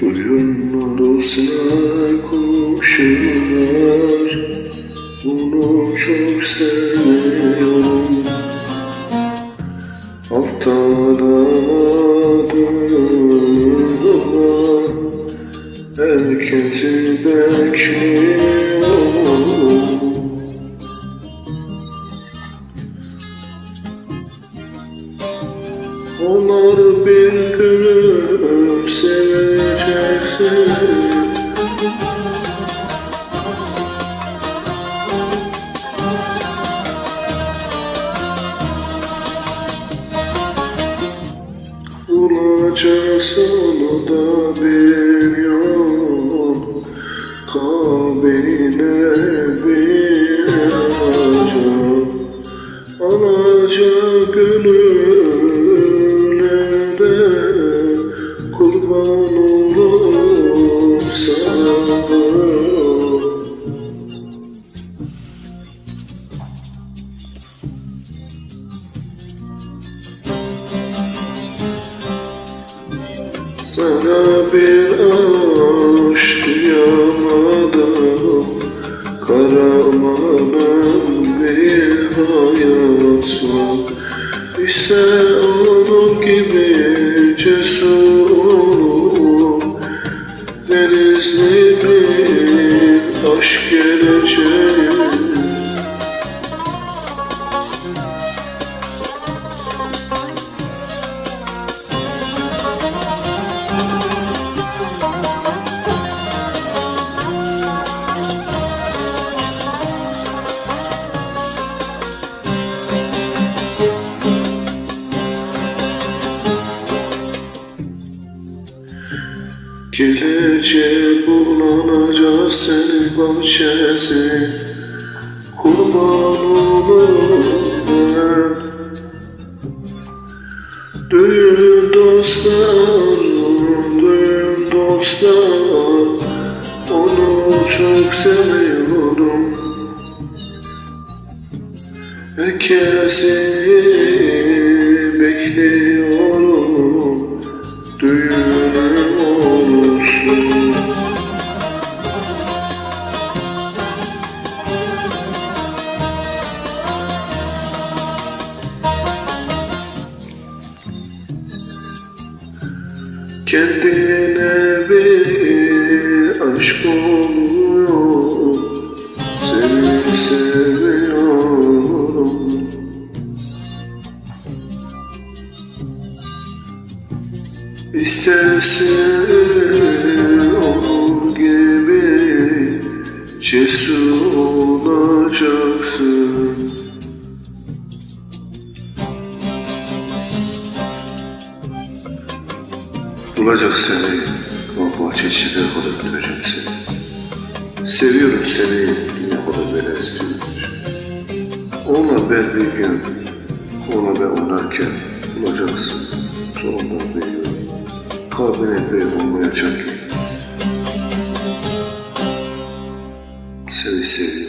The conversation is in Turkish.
Duyulma dostlar konuşuyorlar Bunu çok sevmiyorum Haftada dönüyorlar. Herkesi bekliyorum Onlar bir gülümseler seveceksin Bulacak sonunda bir Sana bir aşk duyamadım Karamanın bir hayat var İşte onun gibi cesur olup Denizli bir aşk gelecek Gelecek bulanacak seni bahçesi. Kurban olurum. Düğün dostlar, düğün dostlar Onu çok seviyorum. Herkesi bekliyorum. Düğünüm Kendine bir aşk oluyor. Seni seviyorum. İstersen onun gibi cesur olacaksın Bulacak seni, o bahçe içinde kadar göreceğim seni. Seviyorum seni, ne kadar böyle istiyorum. Onunla ben bir gün, onunla ben oynarken bulacaksın. Sonunda biliyorum. Kalbine bir olmayacak. Seni seviyorum.